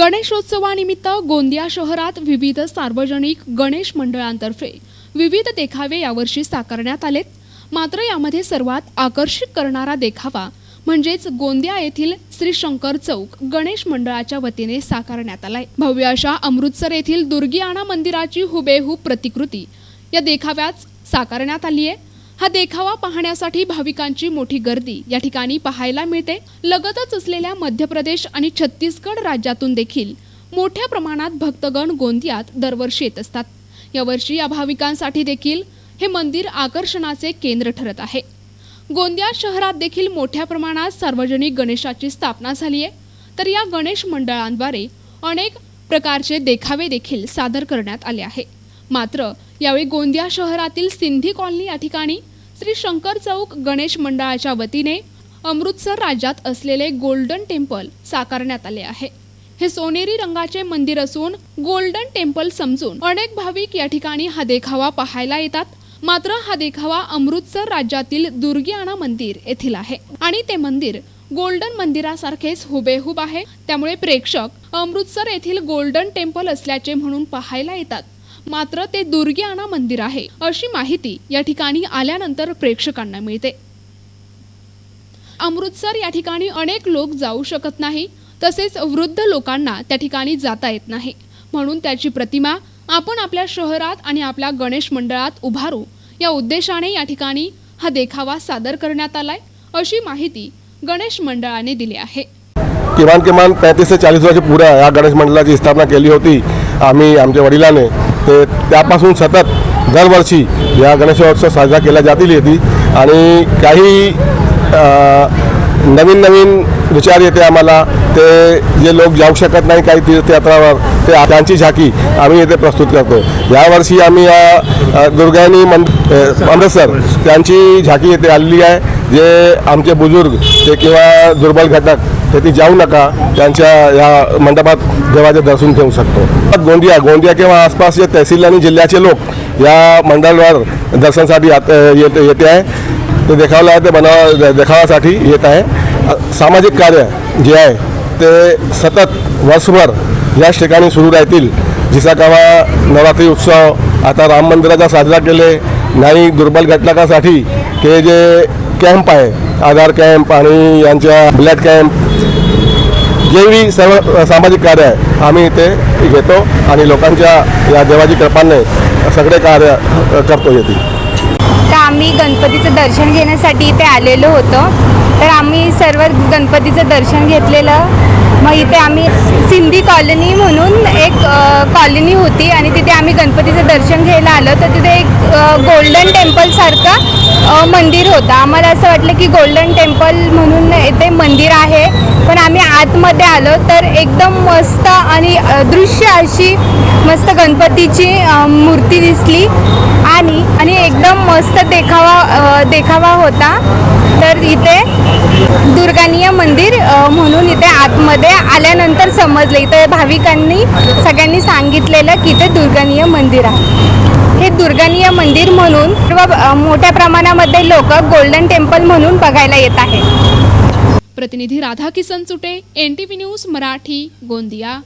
गणेशोत्सवानिमित्त गोंदिया शहरात विविध सार्वजनिक गणेश मंडळांतर्फे विविध देखावे यावर्षी साकारण्यात आलेत. मात्र यामध्ये सर्वात आकर्षित करणारा देखावा म्हणजेच गोंदिया येथील श्री शंकर चौक गणेश मंडळाच्या वतीने साकारण्यात आलाय. भव्य अशा अमृतसर येथील दुर्गियाना मंदिराची हुबेहूब प्रतिकृती या देखाव्यात साकारण्यात आली आहे हा देखावा पाहण्यासाठी भाविकांची मोठी गर्दी. या ठिकाणी पाहायला मिळते लगतच असलेल्या मध्य प्रदेश आणि छत्तीसगड राज्यातून देखील. मोठ्या प्रमाणात भक्तगण गोंदियात दरवर्षी येत असतात. यावर्षी या भाविकांसाठी देखील हे मंदिर आकर्षणाचे केंद्र ठरत आहे. गोंदिया शहरात देखील मोठ्या प्रमाणात सार्वजनिक गणेशाची स्थापना झाली आहे तर या गणेश मंडळांद्वारे अनेक प्रकारचे देखावे देखील सादर करण्यात आले आहे. मात्र यावेळी गोंदिया शहरातील सिंधी कॉलनी या ठिकाणी श्री शंकर चौक गणेश मंडळाच्या वतीने अमृतसर राज्यात असलेले गोल्डन टेम्पल साकारण्यात आले आहे. हे सोनेरी रंगाचे मंदिर असून गोल्डन टेम्पल समजून अनेक भाविक या ठिकाणी हा देखावा पाहायला येतात. मात्र हा देखावा अमृतसर राज्यातील दुर्गियाना मंदिर येथील आहे आणि ते मंदिर गोल्डन मंदिरासारखेच हुबेहूब आहे. त्यामुळे प्रेक्षक अमृतसर येथील गोल्डन टेम्पल असल्याचे म्हणून पाहायला येतात. मात्र ते दुर्गियाना मंदिर आहे अशी माहिती या ठिकाणी आल्यानंतर प्रेक्षकांना मिळते. अमृतसर या ठिकाणी अनेक लोक जाऊ शकत नाही तसेच वृद्ध लोकांना त्या ठिकाणी जाता येत नाही. म्हणून त्याची प्रतिमा आपण आपल्या शहरात आणि आपल्या गणेश मंडळात उभारू या उद्देशाने या ठिकाणी हा देखावा सादर करण्यात आलाय अशी माहिती गणेश मंडळाने दिली आहे. किमान किमान पैंतीस ते चाळीस वर्ष पुऱ्या या गणेश मंडळाची स्थापना केली होती. आम्ही आमच्या वडिलांनी ते त्यापासून सतत दरवर्षी या गणेशोत्सव साजरा केला जातील येते आणि काही नवीन नवीन विचार येते आम्हाला. ते जे लोक जाऊ शकत नाही काही तीर्थयात्रावर ते त्यांची झाकी आम्ही येथे प्रस्तुत करतो. यावर्षी आम्ही या दुर्गानी मन अमृतसर त्यांची झाकी येथे आलेली आहे. जे आमचे बुजुर्ग ते किंवा दुर्बल घटक ते ती जाऊ नका. त्यांच्या या मंडपात देवाचे दर्शन घेऊ शकतो. गोंदिया गोंदिया किंवा आसपासचे तहसील आणि जिल्ह्याचे लोक या मंडळावर दर्शनासाठी आत येते येते आहे. ते देखावला आहे ते बनाव देखावासाठी येत आहे. सामाजिक कार्य जे आहे ते सतत वर्षभर याच ठिकाणी सुरू राहतील. जिसा कावा नवरात्री उत्सव आता राम मंदिराचा साजरा केले नाही दुर्बल घटकासाठी ते जे कॅम्प आहे. आधार कॅम्प आणि यांच्या ब्लड कॅम्प जे सर्व सामाजिक कार्य आहे. आम्ही इथे घेतो आणि लोकांच्या या देवाची कृपाने सगळे कार्य करतो येते तर आम्ही गणपतीचं दर्शन घेण्यासाठी इथे आलेलो होतो. तर आम्ही सर्व गणपतीचं दर्शन घेतलेलं. मग इथे आम्ही सिंधी कॉलनी म्हणून एक कॉलनी होती आणि तिथे आम्ही गणपतीचं दर्शन घ्यायला आलो. तर तिथे एक गोल्डन टेम्पलसारखं मंदिर होतं. आम्हाला असं वाटलं की गोल्डन टेम्पल म्हणून इथे मंदिर आहे. पण आम्ही आतमध्ये आलो तर एकदम मस्त आणि दृश्य अशी मस्त गणपतीची मूर्ती दिसली. आणि आणि एकदम मस्त देखावा देखावा होता. तर इथे दुर्गानीय मंदिर म्हणून इथे आतमध्ये आल्यानंतर समजलं. इथे भाविकांनी सगळ्यांनी सांगितलेलं की इथे दुर्गानीय मंदिर आहे. हे दुर्गनीय मंदिर म्हणून सर्व मोठ्या प्रमाणामध्ये लोक गोल्डन टेम्पल म्हणून बघायला येत आहे प्रतिनिधी Radha Kisan Chute N T V news Marathi Gondia.